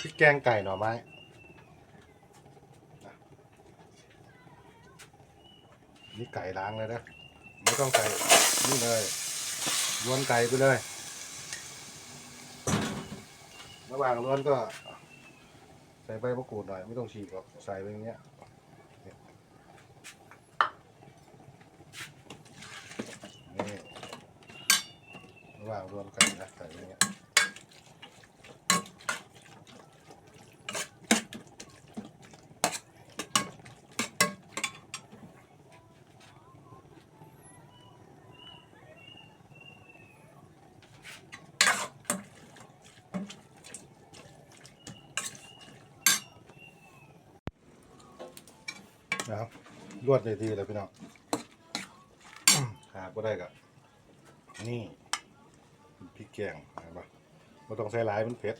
พริกแกงไก่หน่อไม้นี่ไก่ล้างเลยนะ ไม่ต้องใส่นี่เลยล้วนไก่ไปเลย ระหว่างล้วนก็ ใส่ใบมะกรูดหน่อย ไม่ต้องฉีกหรอก ใส่ไปอย่างเงี้ยนี่ระห วางล้วนไก่นนะใส่อย่างเงี้ยนะครับรวดเลยทีเลยพี่น้องหาก็ได้กับนี่ พริกแกงเห็นปะไม่ต้องใส่หลายมันเผ็ด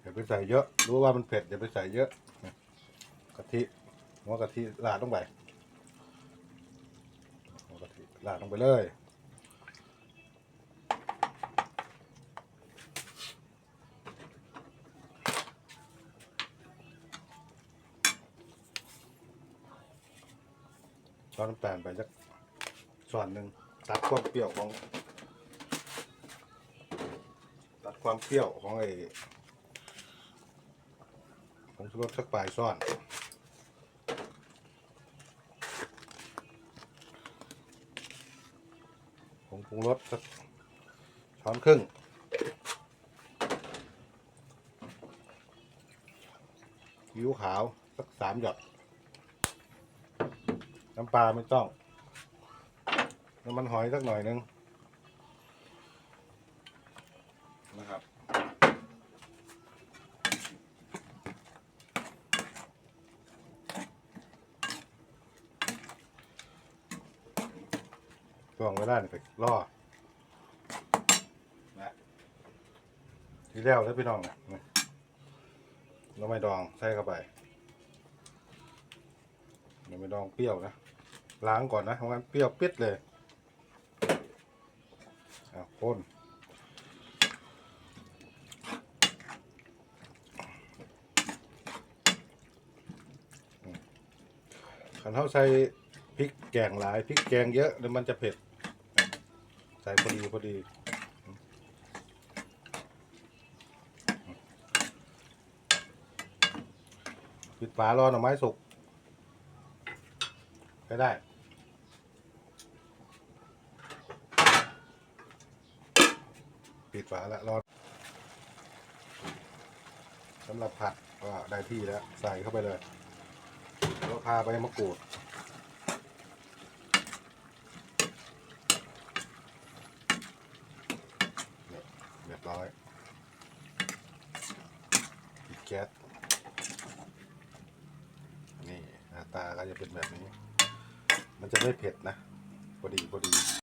อย่าไปใส่เยอะ รู้ว่ามันเผ็ดอย่าไปใส่เยอะกะทิหัวกะทิราดลงไปหัวกะทิราดลงไปเลย อนน้ำตาลไปสักส่วนหนึ่งตัดความเปรี้ยวของ ตัดความเปรี้ยวของไอ้ผงชูรสสักปลายซ่อนผงปรุงรสสักช้อนครึ่งซีอิ๊วขาว สักสามหยด น้ำปลาไม่ต้อง น้ำมันหอยสักหน่อยนึงนะครับช่วงเวลานี่ไปรอนะที่แล้วแล้วพี่น้องนะนี่เราไม่ดองใส่เข้าไป เราไม่ดองเปรี้ยวนะ ล้างก่อนนะเพราะงั้นเปรี้ยวปิดเลยอะคนขันเท้าใส่พริกแกงหลายพริกแกงเยอะเดี๋ยวมันจะเผ็ด ใส่พอดีพอดีปิดฝารอหน่อไม้สุก ก็ได้ ปิดฝาแล้วรอสำหรับผัดก็ได้ที่แล้ว ใส่เข้าไปเลยแล้วพาไปมะกรูดเรียบร้อยปิดแก๊สนี่หน้าตาก็จะเป็นแบบนี้ มันจะไม่เผ็ดนะพอดีพอดี